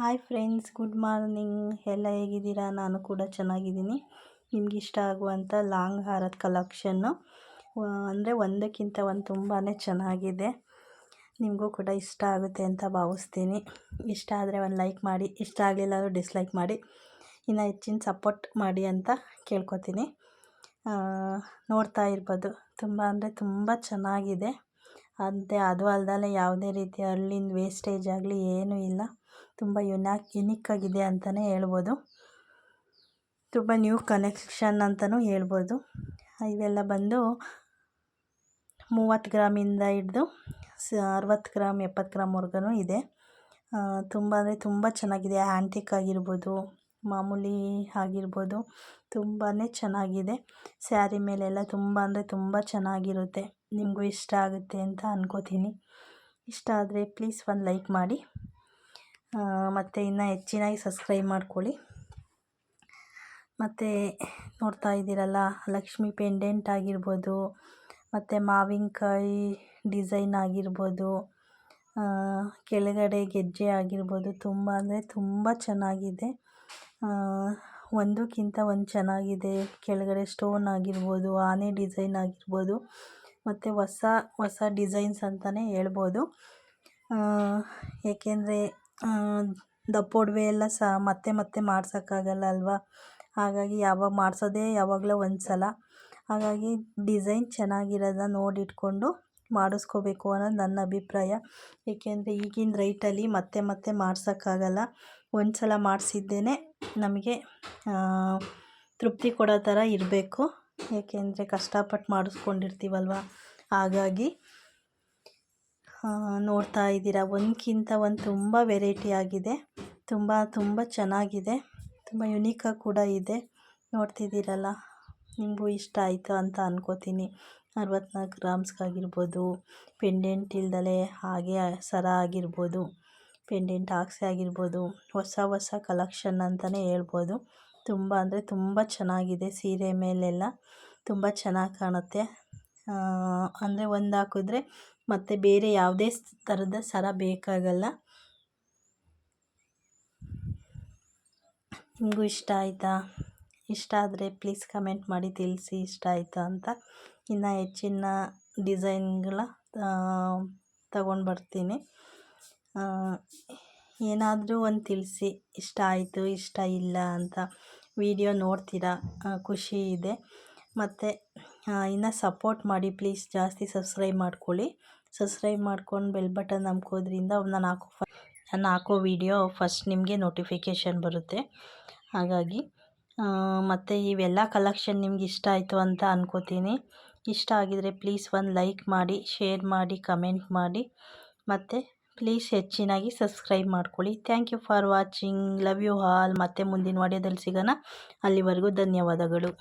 Hi friends good morning ಎಲ್ಲ ಹೇಗಿದ್ದೀರಾ? ನಾನು ಕೂಡ ಚೆನ್ನಾಗಿದ್ದೀನಿ. ನಿಮ್ಗೆ ಇಷ್ಟ ಆಗುವಂಥ ಲಾಂಗ್ ಹಾರದ ಕಲೆಕ್ಷನ್ನು ಅಂದರೆ ಒಂದಕ್ಕಿಂತ ಒಂದು ತುಂಬಾ ಚೆನ್ನಾಗಿದೆ. ನಿಮಗೂ ಕೂಡ ಇಷ್ಟ ಆಗುತ್ತೆ ಅಂತ ಭಾವಿಸ್ತೀನಿ. ಇಷ್ಟ ಆದರೆ ಒಂದು ಲೈಕ್ ಮಾಡಿ, ಇಷ್ಟ ಆಗಲಿಲ್ಲ ಡಿಸ್ಲೈಕ್ ಮಾಡಿ, ಇನ್ನು ಹೆಚ್ಚಿನ ಸಪೋರ್ಟ್ ಮಾಡಿ ಅಂತ ಕೇಳ್ಕೊತೀನಿ. ನೋಡ್ತಾ ಇರ್ಬೋದು. ತುಂಬ ಅಂದರೆ ತುಂಬ ಚೆನ್ನಾಗಿದೆ. ಅಂತೆ ಅದು ಅಲ್ದಲೆ ಯಾವುದೇ ರೀತಿ ಹಳ್ಳಿಂದ ವೇಸ್ಟೇಜ್ ಆಗಲಿ ಏನೂ ಇಲ್ಲ. ತುಂಬ ಯುನಾಕ್ ಯುನಿಕ್ ಆಗಿದೆ ಅಂತಲೇ ಹೇಳ್ಬೋದು. ತುಂಬ ನ್ಯೂ ಕನೆಕ್ಷನ್ ಅಂತಲೂ ಹೇಳ್ಬೋದು. ಇವೆಲ್ಲ ಬಂದು ಮೂವತ್ತು ಗ್ರಾಮಿಂದ ಹಿಡ್ದು ಸ, ಅರವತ್ತು ಗ್ರಾಮ್, ಎಪ್ಪತ್ತು ಗ್ರಾಮ್ವರೆಗೂ ಇದೆ. ತುಂಬ ಅಂದರೆ ತುಂಬ ಚೆನ್ನಾಗಿದೆ. ಆ್ಯಂಟಿಕ್ ಆಗಿರ್ಬೋದು, ಮಾಮೂಲಿ ಆಗಿರ್ಬೋದು ತುಂಬಾ ಚೆನ್ನಾಗಿದೆ. ಸ್ಯಾರಿ ಮೇಲೆಲ್ಲ ತುಂಬ ಅಂದರೆ ತುಂಬ ಚೆನ್ನಾಗಿರುತ್ತೆ. ನಿಮಗೂ ಇಷ್ಟ ಆಗುತ್ತೆ ಅಂತ ಅನ್ಕೋತೀನಿ. ಇಷ್ಟ ಆದರೆ ಪ್ಲೀಸ್ ಒಂದು ಲೈಕ್ ಮಾಡಿ. ಮತ್ತು ಇನ್ನು ಹೆಚ್ಚಿನಾಗಿ ಸಬ್ಸ್ಕ್ರೈಬ್ ಮಾಡ್ಕೊಳ್ಳಿ. ಮತ್ತು ನೋಡ್ತಾ ಇದ್ದೀರಲ್ಲ, ಲಕ್ಷ್ಮಿ ಪೆಂಡೆಂಟ್ ಆಗಿರ್ಬೋದು, ಮತ್ತು ಮಾವಿನಕಾಯಿ ಡಿಸೈನ್ ಆಗಿರ್ಬೋದು ಕೆಳಗಡೆ ಗೆಜ್ಜೆ ಆಗಿರ್ಬೋದು, ತುಂಬ ಅಂದರೆ ತುಂಬ ಚೆನ್ನಾಗಿದೆ. ಒಂದಕ್ಕಿಂತ ಒಂದು ಚೆನ್ನಾಗಿದೆ. ಕೆಳಗಡೆ ಸ್ಟೋನ್ ಆಗಿರ್ಬೋದು, ಆನೆ ಡಿಸೈನ್ ಆಗಿರ್ಬೋದು, ಮತ್ತು ಹೊಸ ಹೊಸ ಡಿಸೈನ್ಸ್ ಅಂತಲೇ ಹೇಳ್ಬೋದು. ಏಕೆಂದರೆ ದಪ್ಪ ಒಡವೆ ಎಲ್ಲ ಸಹ ಮತ್ತೆ ಮತ್ತೆ ಮಾಡ್ಸೋಕ್ಕಾಗಲ್ಲ ಅಲ್ವಾ? ಹಾಗಾಗಿ ಯಾವಾಗ ಮಾಡಿಸೋದೇ ಯಾವಾಗಲೋ ಒಂದು ಸಲ ಹಾಗಾಗಿ ಡಿಸೈನ್ ಚೆನ್ನಾಗಿರೋದನ್ನ ನೋಡಿಟ್ಕೊಂಡು ಮಾಡಿಸ್ಕೋಬೇಕು ಅನ್ನೋದು ನನ್ನ ಅಭಿಪ್ರಾಯ. ಏಕೆಂದರೆ ಈಗಿನ ರೈಟಲ್ಲಿ ಮತ್ತೆ ಮತ್ತೆ ಮಾಡ್ಸೋಕ್ಕಾಗಲ್ಲ. ಒಂದು ಸಲ ಮಾಡಿಸಿದ್ದೇನೆ ನಮಗೆ ತೃಪ್ತಿ ಕೊಡೋ ಥರ ಇರಬೇಕು. ಏಕೆಂದರೆ ಕಷ್ಟಪಟ್ಟು ಮಾಡಿಸ್ಕೊಂಡಿರ್ತೀವಲ್ವ? ಹಾಗಾಗಿ ನೋಡ್ತಾ ಇದ್ದೀರಾ? ಒಂದಕ್ಕಿಂತ ಒಂದು ತುಂಬ ವೆರೈಟಿ ಆಗಿದೆ. ತುಂಬ ತುಂಬ ಚೆನ್ನಾಗಿದೆ. ತುಂಬ ಯುನೀಕಾಗಿ ಕೂಡ ಇದೆ. ನೋಡ್ತಿದ್ದೀರಲ್ಲ? ನಿಮಗೂ ಇಷ್ಟ ಆಯಿತು ಅಂತ ಅನ್ಕೋತೀನಿ. ಅರವತ್ನಾಲ್ಕು ಗ್ರಾಮ್ಸ್ಗಾಗಿರ್ಬೋದು ಪೆಂಡೆಂಟ್ ಇಲ್ದಲೆ ಹಾಗೆ ಸರ ಆಗಿರ್ಬೋದು ಪೆಂಡೆಂಟ್ ಹಾಕ್ಸೆ ಆಗಿರ್ಬೋದು, ಹೊಸ ಹೊಸ ಕಲೆಕ್ಷನ್ ಅಂತಲೇ ಹೇಳ್ಬೋದು. ತುಂಬ ಅಂದರೆ ತುಂಬ ಚೆನ್ನಾಗಿದೆ ಸೀರೆ ಮೇಲೆಲ್ಲ. ತುಂಬ ಚೆನ್ನಾಗಿ ಕಾಣುತ್ತೆ. ಅಂದರೆ ಒಂದು ಹಾಕಿದ್ರೆ ಮತ್ತು ಬೇರೆ ಯಾವುದೇ ಥರದ ಸರ ಬೇಕಾಗಲ್ಲ. ನಿಮಗೂ ಇಷ್ಟ ಆಯಿತಾ? ಇಷ್ಟ ಆದರೆ ಪ್ಲೀಸ್ ಕಮೆಂಟ್ ಮಾಡಿ, ತಿಳಿಸಿ ಇಷ್ಟ ಆಯಿತಾ ಅಂತ. ಇನ್ನು ಹೆಚ್ಚಿನ ಡಿಸೈನ್ಗಳ ತಗೊಂಡು ಬರ್ತೀನಿ. ಏನಾದರೂ ಒಂದು ತಿಳಿಸಿ, ಇಷ್ಟ ಆಯಿತು, ಇಷ್ಟ ಇಲ್ಲ ಅಂತ. ವಿಡಿಯೋ ನೋಡ್ತೀರಾ? ಖುಷಿ ಇದೆ. ಮತ್ತು ಇನ್ನು ಸಪೋರ್ಟ್ ಮಾಡಿ ಪ್ಲೀಸ್ ಜಾಸ್ತಿ ಸಬ್ಸ್ಕ್ರೈಬ್ ಮಾಡ್ಕೊಳ್ಳಿ. ಸಬ್ಸ್ಕ್ರೈಬ್ ಮಾಡ್ಕೊಂಡು ಬೆಲ್ ಬಟನ್ ನಂಬ್ಕೋದ್ರಿಂದ ನಾನು ಹಾಕೋ ನಾನು ಹಾಕೋ ವಿಡಿಯೋ ಫಸ್ಟ್ ನಿಮಗೆ ನೋಟಿಫಿಕೇಷನ್ ಬರುತ್ತೆ. ಹಾಗಾಗಿ ಮತ್ತು ಇವೆಲ್ಲ ಕಲೆಕ್ಷನ್ ನಿಮ್ಗೆ ಇಷ್ಟ ಆಯಿತು ಅಂತ ಅನ್ಕೋತೀನಿ. ಇಷ್ಟ ಆಗಿದರೆ ಪ್ಲೀಸ್ ಒಂದು ಲೈಕ್ ಮಾಡಿ ಶೇರ್ ಮಾಡಿ ಕಮೆಂಟ್ ಮಾಡಿ. ಮತ್ತು ಪ್ಲೀಸ್ ಹೆಚ್ಚಿನಾಗಿ ಸಬ್ಸ್ಕ್ರೈಬ್ ಮಾಡ್ಕೊಳ್ಳಿ. Thank you for watching love you all ಮತ್ತೆ ಮುಂದಿನ ವಡೆಯದಲ್ಲಿ ಸಿಗೋಣ. ಅಲ್ಲಿವರೆಗೂ ಧನ್ಯವಾದಗಳು.